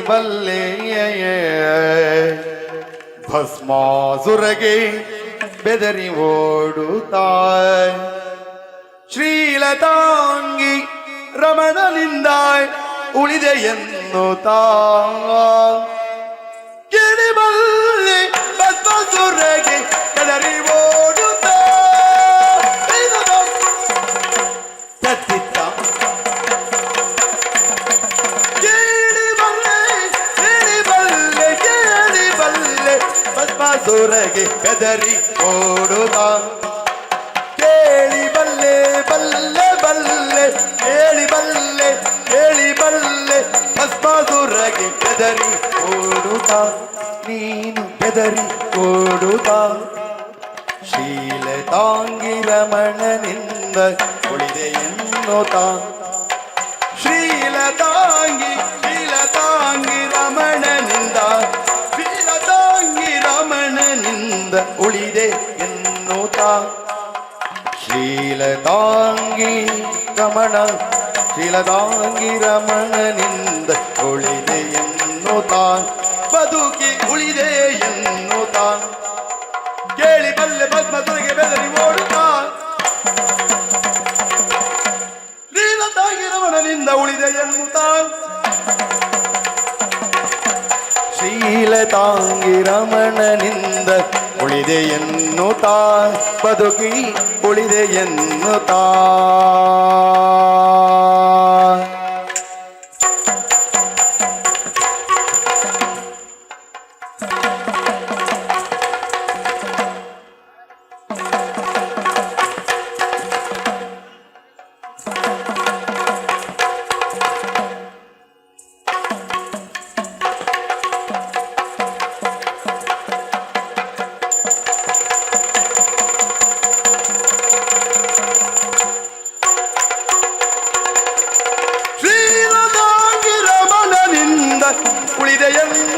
ಬಲ್ಲೆಯೇ ಭಸ್ಮಾಸುರಗೆ ಬೆದರಿ ಓಡುತ್ತಾಯ್. ಶ್ರೀಲತಾಂಗಿ ರಮಣನಿಂದ ಉಳಿದೆ ಎನ್ನುತ್ತಾ ಕೇಳಿ ಭಸ್ಮಾಸುರಗೆ ಪದ್ಮಾಸುರಗೆ ಬೆದರಿ ಓಡುತ್ತ ಕೇಳಿ ಬಲ್ಲೆ ಬಲ್ಲೆ ಬಲ್ಲೆ ಕೇಳಿ ಬಲ್ಲೆ ಕೇಳಿ ಬಲ್ಲೆ ಪದ್ಮಾಸುರಗೆ ಬೆದರಿ ಓಡುತ್ತ ನೀನು ಬೆದರಿ ಓಡುತ್ತ ಶೀಲತಾಂಗಿ ರಮಣನಿಂದ ಉಳಿದೆ ರಮಣನಿಂದ ಉಳಿದೆ ಎನ್ನುತ್ತಾ ಶ್ರೀಲತಾಂಗಿ ರಮಣ ಶ್ರೀಲತಾಂಗಿ ರಮಣನಿಂದ ಉಳಿದೆ ಎನ್ನುತ್ತಾ ಬದುಕಿ ಉಳಿದೆ ಎನ್ನುತ್ತಾ ಕೇಳಿ ಬಲ್ಲೆ ಪದ್ಮಸುರಿಗೆ ಬೆದರಿ ಓಡುತ್ತಾ ಲೀಲತಾಗಿ ರಮಣನಿಂದ ಉಳಿದೆ ಎನ್ನುತ್ತಾ ಶೀಲತಾಂಗಿ ರಮಣನಿಂದ ಉಳಿದೆ ಎನ್ನುತ್ತಾ? ಬದುಕಿ ಉಳಿದೆ ಎನ್ನುತ್ತಾ?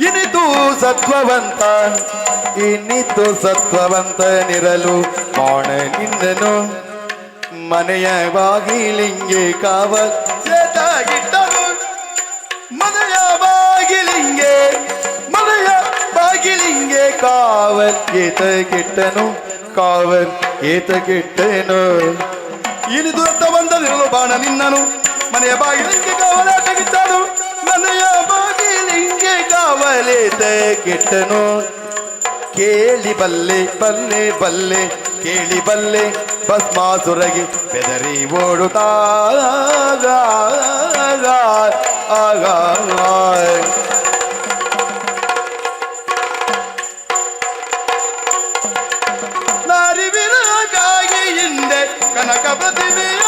ಇನಿತು ಇನಿತು ಸತ್ವವಂತ ಇನ್ನಿತು ಸತ್ವವಂತನಿರಲು ಬಾಣ ನಿನ್ನನು. ಮನೆಯ ಬಾಗಿಲಿಂಗೆ ಕಾವ ಏತಾಗಿಟ್ಟನು ಮನೆಯ ಬಾಗಿಲಿಂಗೆ ಮನೆಯ ಬಾಗಿಲಿಂಗೆ ಕಾವಲ್ ಏತ ಕೆಟ್ಟನು ಕಾವಲ್ ಏತ ಕೆಟ್ಟನು ಇನಿತು ಸತ್ವವಂತನಿರಲು ಬಾಣ ನಿನ್ನನು. ಮನೆಯ ಬಾಗಿಲಿಂಗೆ ಕಾವಲಾಟಗಿಟ್ಟನು ಮನೆಯ ಬಾಗಿಲಿಂಗೆ ಕಾವಲೇತ ಕೆಟ್ಟನು ಕೇಳಿ ಬಲ್ಲೆ ಬಲ್ಲೆ ಬಲ್ಲೆ ಕೇಳಿ ಬಲ್ಲೆ ಭಸ್ಮಾಸುರಗಿ ಬೆದರಿ ಓಡುತ್ತಾ ಆಗ, ಆಗ, ಆಗ, ಆಗ. ನಾರಿ ವಿರಗಾಗಿ ಹಿಂದೆ ಕನಕ ಪ್ರತಿಮೆಯ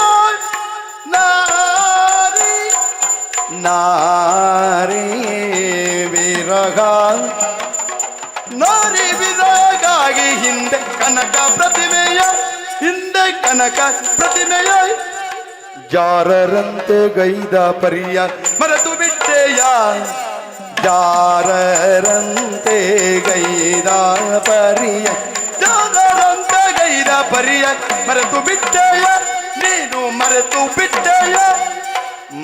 ನಾರಿ ನಾರಿ ವಿರಗ. ನಾರಿ ವಿರಗಾಗಿ ಹಿಂದೆ ಕನಕ ಪ್ರತಿಮೆಯ, ಹಿಂದೆ ಕನಕ ಪ್ರತಿಮೆಯ. ಜಾರರಂತೆ ಗೈದ ಪರಿಯ ಮರೆತು ಬಿಟ್ಟೆಯ. ಜಾರರಂತೆ ಗೈದ ಪರಿಯ, ಜಾರರಂತೆ ಗೈದ ಪರಿಯ ಮರೆತು ಬಿಟ್ಟೆಯ. ನೀನು ಮರೆತು ಬಿಟ್ಟೆಯ.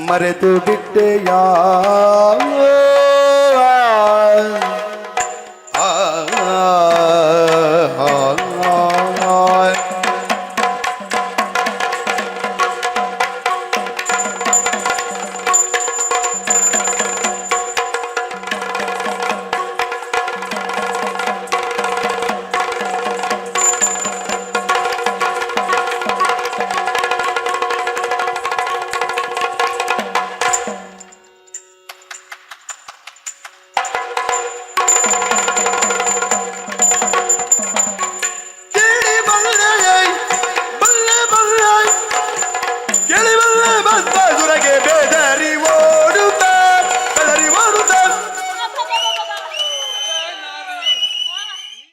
ಮರೆತು ಬಿಟ್ಟೆಯ.